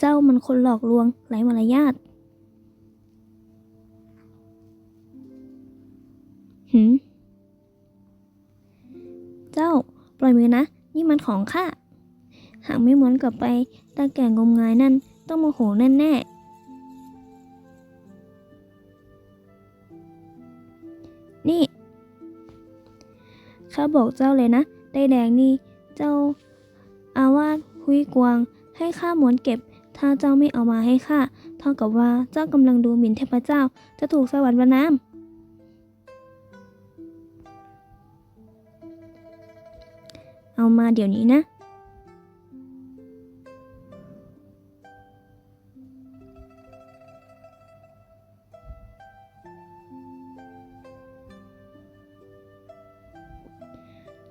เจ้ามันคนหลอกลวงไร้มารยาทหืมเจ้าปล่อยมือนะ นี่มันของข้า หากไม่ม้วนกลับไป ตาแก่งมงายนั่น ต้องโมโหแน่แน่นี่ ข้าบอกเจ้าเลยนะ ได้แดงนี่ เจ้า อาวาสหุยกวาง ให้ข้าหมวนเก็บ ถ้าเจ้าไม่เอามาให้ข้าเท่ากับว่าเจ้ากำลังดูหมิ่นเทพเจ้า จะถูกสวรรค์ประนามเอามาเดี๋ยวนี้นะ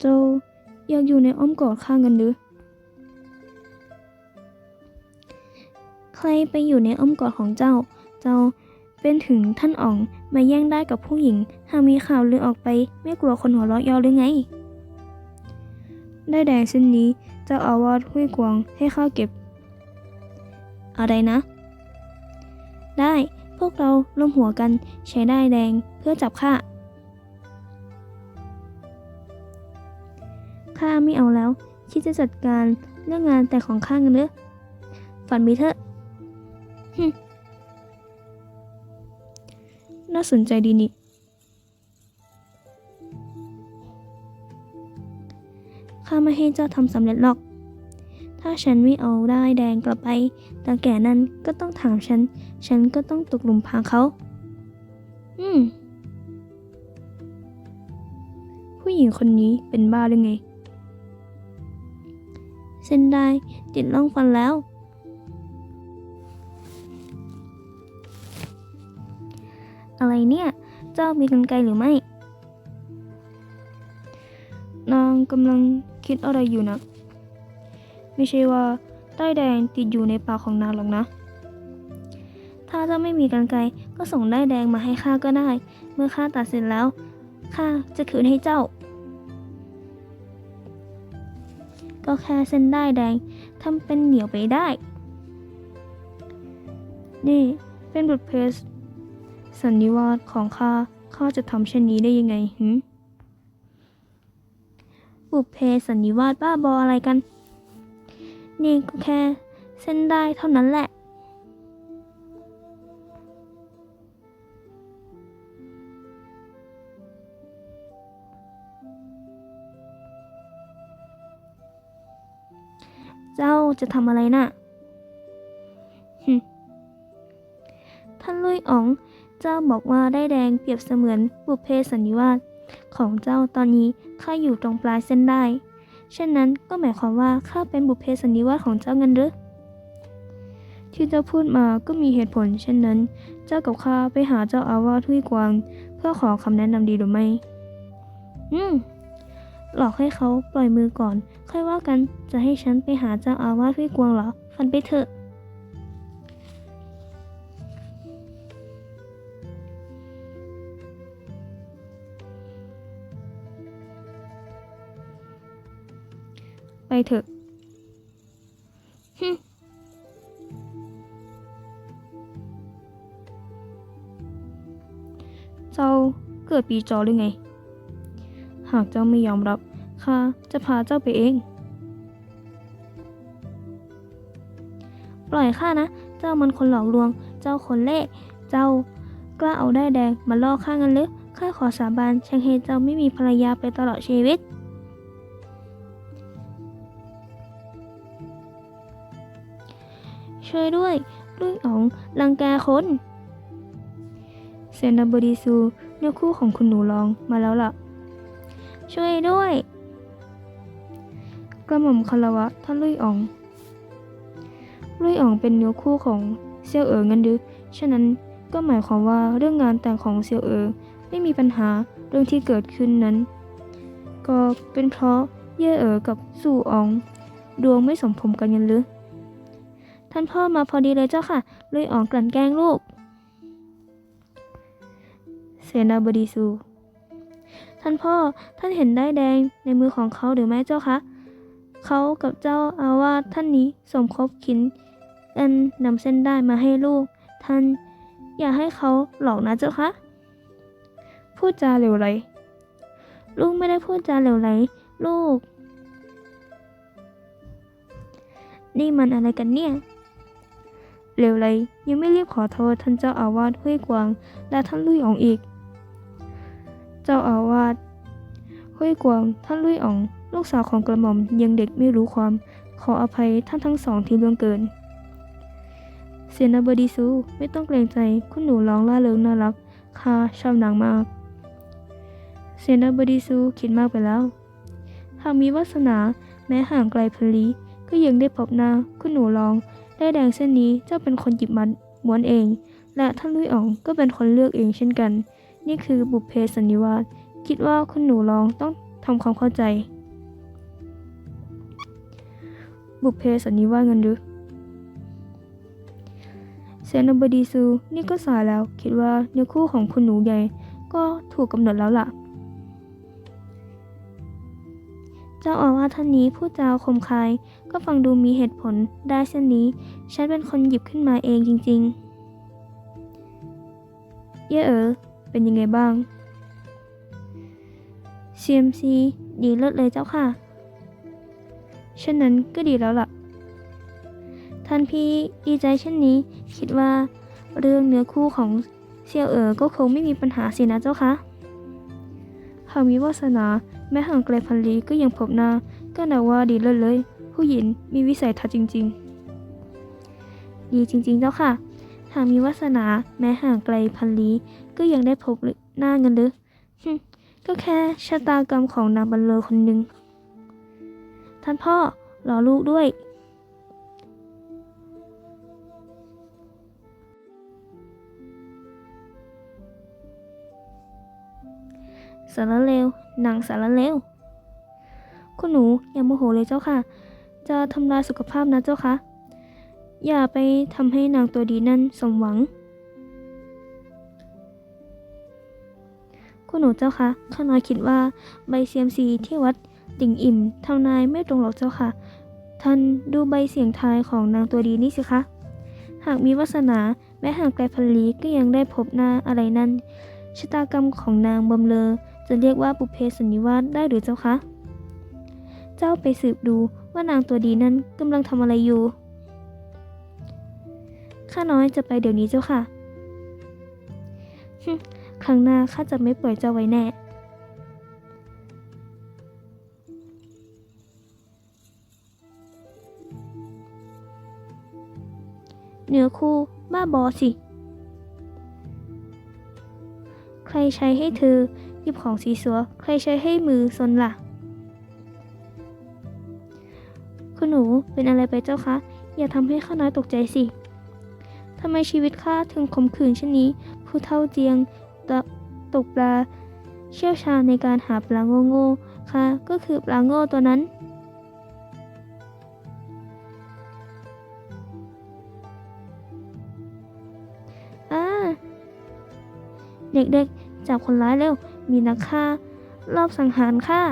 เจ้าอยากอยู่ในอ้อมกอดข้ากันหรือ ไปอยู่ในอ้อมกอดของเจ้า เจ้าเป็นถึงท่านอ๋องมาแย่งได้กับผู้หญิง หากมีข่าวลือออกไป ไม่กลัวคนหัวเราะยาหรือไง ได้แดงเส้นนี้ เจ้าอาวาสห้วยกวางให้ข้าเก็บ อะไรนะ ได้พวกเราร่วมหัวกันใช้ได้แดงเพื่อจับข้าข้าไม่เอาแล้ว คิดจะจัดการเรื่องงานแต่ของข้าเงินเนอะฝันมีเถอะ น่าสนใจดีนี่ ข้าไม่ให้เจ้าทำสำเร็จหรอก ถ้าฉันไม่เอาได้ายแดงกลับไปตาแก่นั้นก็ต้องถามฉัน ฉันก็ต้องตกหลุมพรางเขา อืม ผู้หญิงคนนี้เป็นบ้าหรือไง เส้นได้ติดล่องฟันแล้ว อะไรเนี่ย เจ้ามีกรรไกรหรือไม่ นางกำลังคิดอะไรอยู่นะ ไม่ใช่ว่าใต้แดงติดอยู่ในปากของนางหรอกนะ ถ้าเจ้าไม่มีกรรไกรก็ส่งได้แดงมาให้ข้าก็ได้ เมื่อข้าตัดเสร็จแล้วข้าจะคืนให้เจ้า ก็แค่เส้นได้แดงทำเป็นเหนียวไปได้ นี่เป็นบทเพลง สันนิวาสของข้า ข้าจะทำเช่นนี้ได้ยังไงหืมบุพเพสันนิวาสบ้าบออะไรกัน นี่ก็แค่เส้นได้เท่านั้นแหละ เจ้าจะทำอะไรน่ะท่านลุยอ๋อง เจ้าบอกว่าได้แดงเปรียบเสมือนบุพเพสันนิวาสของเจ้าตอนนี้ข้าอยู่ตรงปลายเส้นได้ เช่นนั้นก็หมายความว่าข้าเป็นบุพเพสันนิวาสของเจ้าเงินหรือที่เจ้าพูดมาก็มีเหตุผล เช่นนั้น เจ้ากับข้าไปหาเจ้าอาวาสทุยกวาง เพื่อขอคำแนะนำดีหรือไม่ อืม หลอกให้เขาปล่อยมือก่อน ค่อยว่ากัน จะให้ฉันไปหาเจ้าอาวาสห้วยกวางเหรอ ฟันไปเถอะ เถอะฮึเจ้าเกิดปีจอหรือไง หากเจ้าไม่ยอมรับข้าจะพาเจ้าไปเอง ปล่อยข้านะ เจ้ามันคนหลอกลวง เจ้าคนเล่เจ้ากล้าเอาได้แดงมาล่อข้างันหรือข้าขอสาบานช่างให้เจ้าไม่มีภรรยาไปตลอดชีวิต ช่วยด้วยลุยอ๋องลังแกคนเซนาบดีซูเนื้อคู่ของคุณหนูลองมาแล้วล่ะ ช่วยด้วย กระหม่อมคารวะท่านลุยอ๋องลุยอ๋องเป็นเนื้อคู่ของเซียวเอ๋องันดึกฉะนั้นก็หมายความว่าเรื่องงานแต่งของเซียวเอ๋อไม่มีปัญหาเรื่องที่เกิดขึ้นนั้น ก็เป็นเพราะเย่เอ๋อกับสู่อ๋อง ดวงไม่สมพงษ์กันยันหรือ ท่านพ่อมาพอดีเลยเจ้าค่ะลุยอ๋องกลั่นแกล้งลูก เสนาบดีซูท่านพ่อ ท่านเห็นได้แดงในมือของเขาหรือไม่เจ้าคะ เขากับเจ้าอาวาสท่านนี้สมคบคินเอินนำเส้นได้มาให้ลูก ท่านอย่าให้เขาหลอกนะเจ้าคะ พูดจาเหลวไหล ลูกไม่ได้พูดจาเหลวไหล ลูก นี่มันอะไรกันเนี่ย เหลวไหลยังไม่รีบขอโทษท่านเจ้าอาวาสห้วยกวางและท่านลุยอ๋องอีก เจ้าอาวาสห้วยกวาง ท่านลุยอ๋อง ลูกสาวของกระหม่อมยังเด็กไม่รู้ความ ขออภัยท่านทั้งสองที่ล่วงเกิน เสนาบดีซูไม่ต้องเกรงใจคุณหนูร้องล่าเริงน่ารักข้าชอบนางมาก เสนาบดีซูคิดมากไปแล้ว หากมีวาสนาแม้ห่างไกลพลีก็ยังได้พบหน้าคุณหนูร้อง ได้แดงเส้นนี้เจ้าเป็นคนหยิบมันม้วนเอง และท่านลุยอ่องก็เป็นคนเลือกเองเช่นกัน นี่คือบุพเพสันนิวาสคิดว่าคุณหนูร้องต้องทำความเข้าใจ บุพเพสันนิวาสเงินหรือเซนบดีซูนี่ก็สายแล้วคิดว่าเนื้อคู่ของคุณหนูใหญ่ก็ถูกกำหนดแล้วล่ะ เจ้าอาวาสท่านนี้พูดจาคมคาย ก็ฟังดูมีเหตุผลได้เช่นนี้ ฉันเป็นคนหยิบขึ้นมาเองจริง ๆ เย่เอ๋อเป็นยังไงบ้าง CMC ดีเลิศเลยเจ้าค่ะเช่นนั้นก็ดีแล้วล่ะ ท่านพี่ดีใจเช่นนี้ คิดว่าเรื่องเนื้อคู่ของเซียวเอ๋อก็คงไม่มีปัญหาสินะเจ้าคะหากมีวาสนา แม้ห่างไกลพันลีก็ยังพบหน้าก็นับว่าดีเลิศเลย ผู้หญิงมีวิสัยทัศน์จริง ๆ ดีจริงๆเจ้าค่ะ หากมีวาสนาแม้ห่างไกลพันลีก็ยังได้พบหน้ากันหรือก็แค่ชะตากรรมของนางบรรเลอคนหนึ่งท่านพ่อรอลูกด้วย สารเลวนังสารเลวคุณหนูอย่าโมโหเลยเจ้าค่ะ จะทำลายสุขภาพนะเจ้าค่ะ อย่าไปทำให้นางตัวดีนั่นสมหวัง คุณหนูเจ้าค่ะข้าน้อยคิดว่าใบเซียมซีที่วัดติ่งอิ่มทำนายไม่ตรงหรอกเจ้าค่ะ ท่านดูใบเสียงทายของนางตัวดีนี่สิคะ หากมีวาสนาแม้ห่างไกลพันลีก็ยังได้พบหน้าอะไรนั้นชะตากรรมของนางบำเลอ จะเรียกว่าบุเพสันนิวาสได้หรือเจ้าคะ เจ้าไปสืบดูว่านางตัวดีนั้นกำลังทำอะไรอยู่ ข้าน้อยจะไปเดี๋ยวนี้เจ้าค่ะฮึ่มครั้งหน้าข้าจะไม่ปล่อยเจ้าไว้แน่เนื้อคู่บ้าบอสิ ใครใช้ให้เธอ หยิบของสีสัวใครใช้ให้มือซนล่ะ คุณหนูเป็นอะไรไปเจ้าคะ อย่าทำให้ข้าน้อยตกใจสิทำไมชีวิตข้าถึงขมขื่นเช่นนี้ ผู้เท่าเจียงตตกปลา เชี่ยวชาญในการหาปลาโง่โง่ๆค่ะก็คือปลาโง่ตัวนั้นอ่าเด็กๆ จับคนร้ายเร็ว มีนักฆ่ารอบสังหารข้า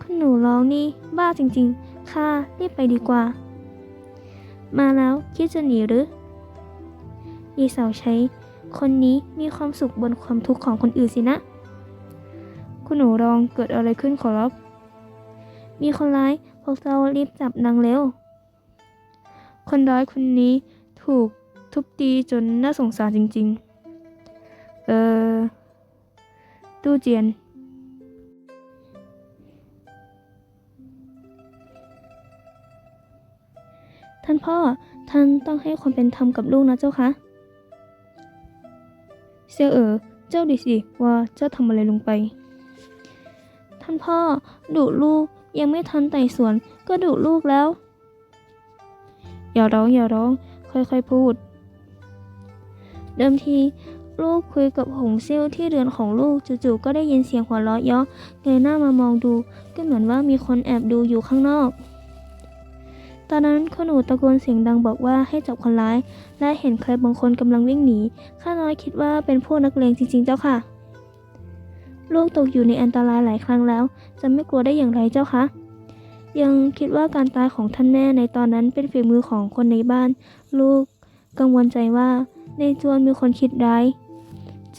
คุณหนูร้องนี่บ้าจริงๆข้ารีบไปดีกว่า มาแล้วคิดจะหนีหรือยีสาวใช้ คนนี้มีความสุขบนความทุกข์ของคนอื่นสินะ คุณหนูรองเกิดอะไรขึ้นขอรับ มีคนร้ายพวกเรารีบจับนางเร็ว คนร้ายคนนี้ถูกทุบตีจนน่าสงสารจริง ๆ เออ ตู้เจียน ท่านพ่อ ท่านต้องให้ความเป็นธรรมกับลูกนะเจ้าคะ เซียวเอ๋อ เจ้าดิสิว่าเจ้าทำอะไรลงไป ท่านพ่อดุลูกยังไม่ทันไต่สวนก็ดุลูกแล้ว อย่าร้องอย่าร้อง ค่อยๆพูด เดิมที ลูกคุยกับหงเซี่ยวที่เรือนของลูกจู่ๆก็ได้ยินเสียงหัวเราะเยาะเงยหน้ามามองดู ก็เหมือนว่ามีคนแอบดูอยู่ข้างนอก ตอนนั้นคุณหนูตะโกนเสียงดังบอกว่าให้จับคนร้าย และเห็นใครบางคนกำลังวิ่งหนีข้าน้อยคิดว่าเป็นพวกนักเลงจริง ๆ เจ้าค่ะ ลูกตกอยู่ในอันตรายหลายครั้งแล้ว จะไม่กลัวได้อย่างไรเจ้าคะยังคิดว่าการตายของท่านแม่ในตอนนั้นเป็นฝีมือของคนในบ้าน ลูกกังวลใจว่าในจวนมีคนคิดร้าย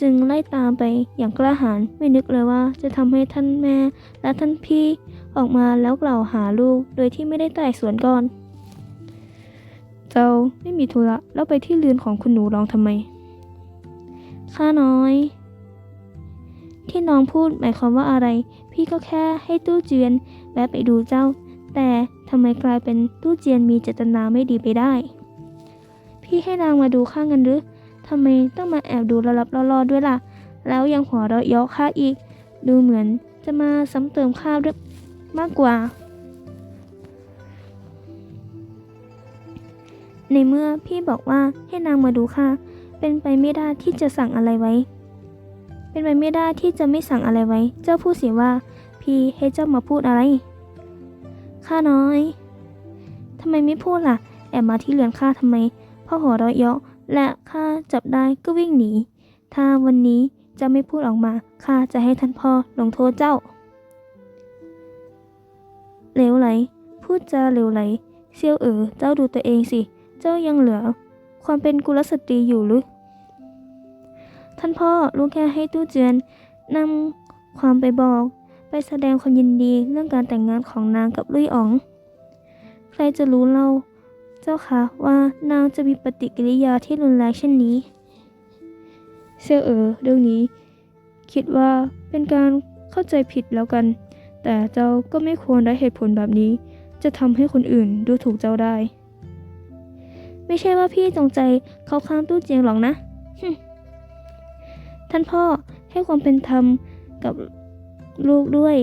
จึงไล่ตามไปอย่างกล้าหาญไม่นึกเลยว่าจะทำให้ท่านแม่และท่านพี่ออกมาแล้วกล่าวหาลูกโดยที่ไม่ได้ไต่สวนก่อน เจ้าไม่มีธุระแล้วไปที่เรือนของคุณหนูรองทำไม ข้าน้อย ที่น้องพูดหมายความว่าอะไร พี่ก็แค่ให้ตู้เจียนแวะไปดูเจ้า แต่ทำไมกลายเป็นตู้เจียนมีเจตนาไม่ดีไปได้ พี่ให้นางมาดูข้าเงินหรือ ทำไมต้องมาแอบดูลับๆล่อๆด้วยล่ะ แล้วยังหัวเราะเยาะข้าอีก ดูเหมือนจะมาซ้ำเติมข้าด้วยมากกว่า ในเมื่อพี่บอกว่าให้นางมาดูข้าเป็นไปไม่ได้ที่จะสั่งอะไรไว้ เป็นไปไม่ได้ที่จะไม่สั่งอะไรไว้ เจ้าพูดเสิว่า พี่ให้เจ้ามาพูดอะไร ข้าน้อยทำไมไม่พูดล่ะ แอบมาที่เรือนข้าทำไมพ่อหัวเราะเยาะ และข้าจับได้ก็วิ่งหนี ถ้าวันนี้จะไม่พูดออกมาข้าจะให้ท่านพ่อลงโทษเจ้า เหลวไหล พูดจาเหลวไหล เซียวเอ๋อเจ้าดูตัวเองสิ เจ้ายังเหลือ ความเป็นกุลสตรีอยู่หรือ ท่านพ่อลูกแค่ให้ตู้เจียนนำความไปบอก ไปแสดงความยินดีเรื่องการแต่งงานของนางกับลุยอ๋อง ใครจะรู้เล่า เจ้าคะว่านางจะมีปฏิกิริยาที่รุนแรงเช่นนี้ เซียวเอ๋อเรื่องนี้ คิดว่าเป็นการเข้าใจผิดแล้วกัน แต่เจ้าก็ไม่ควรได้เหตุผลแบบนี้ จะทำให้คนอื่นดูถูกเจ้าได้ ไม่ใช่ว่าพี่จงใจเข้าข้างตู้เจียงหรอกนะ ท่านพ่อให้ความเป็นธรรมกับลูกด้วย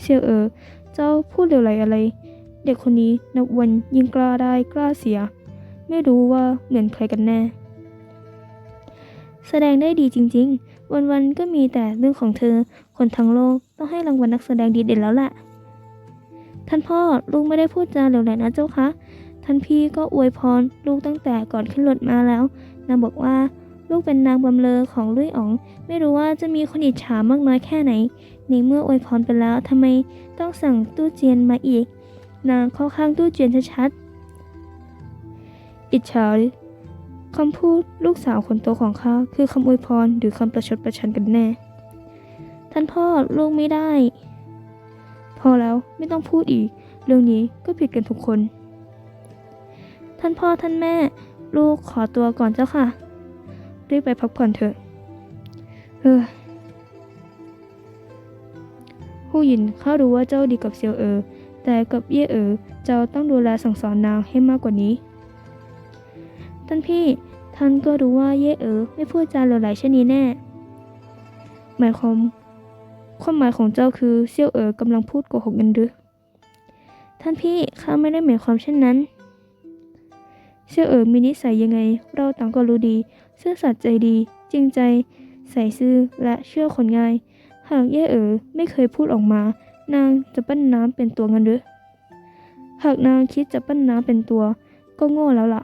เซียวเอ๋อเจ้าพูดเหลวไหลอะไร เด็กคนนี้นับวันยิ่งกล้าได้กล้าเสีย ไม่รู้ว่าเหมือนใครกันแน่ แสดงได้ดีจริง ๆ วันๆก็มีแต่เรื่องของเธอ คนทั้งโลกต้องให้รางวัลนักแสดงดีเด่นแล้วแหละ ท่านพ่อลูกไม่ได้พูดจาเหลวไหลนะเจ้าคะท่านพี่ก็อวยพรลูกตั้งแต่ก่อนขึ้นรถมาแล้ว นางบอกว่าลูกเป็นนางบำเลอของลุยอ๋อง ไม่รู้ว่าจะมีคนอิจฉามากน้อยแค่ไหน ในเมื่ออวยพรไปแล้วทำไมต้องสั่งตู้เจียนมาอีก นางเข้าข้างตู้เจียนชัดๆ อิจฉาคำพูดลูกสาวคนโตของข้าคือคำอวยพรหรือคำประชดประชันกันแน่ ท่านพ่อลูกไม่ได้ พอแล้วไม่ต้องพูดอีก เรื่องนี้ก็ผิดกันทุกคน ท่านพ่อท่านแม่ ลูกขอตัวก่อนเจ้าค่ะ รีบไปพักผ่อนเถอะ เออผู้หญินข้ารู้ว่าเจ้าดีกับเซียวเออ แต่กับเย่เอ๋อเจ้าต้องดูแลสั่งสอนนางให้มากกว่านี้ ท่านพี่ ท่านก็รู้ว่าเย่เอ๋อไม่พูดจาเหลวไหลเช่นนี้แน่ หมายความความหมายของเจ้าคือเซียวเอ๋อกำลังพูดโกหกกันหรือ ท่านพี่ข้าไม่ได้หมายความเช่นนั้น เซียวเอ๋อมีนิสัยยังไง เราต่างก็รู้ดีซื่อสัตย์ใจดี จริงใจ ใส่ซื่อและเชื่อคนง่าย หากเย่เอ๋อไม่เคยพูดออกมา นางจะปั้นน้ำเป็นตัวเงินหรือ หากนางคิดจะปั้นน้ำเป็นตัว ก็โง่แล้วล่ะ